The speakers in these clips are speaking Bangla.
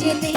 যেতে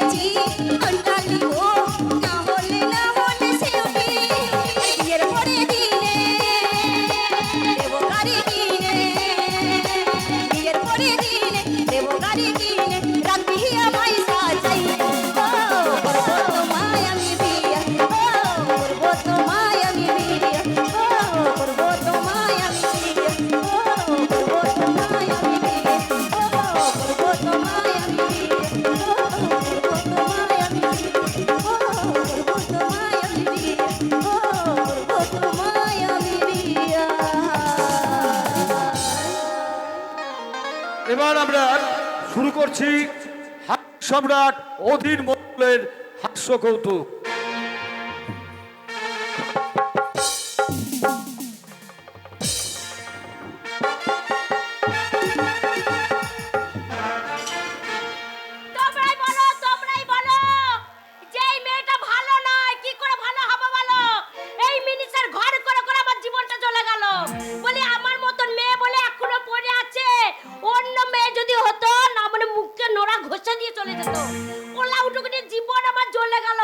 পেয়েছি এবার আমরা শুরু করছি সম্রাট অধীর মন্ডলের হাস্য কৌতুক।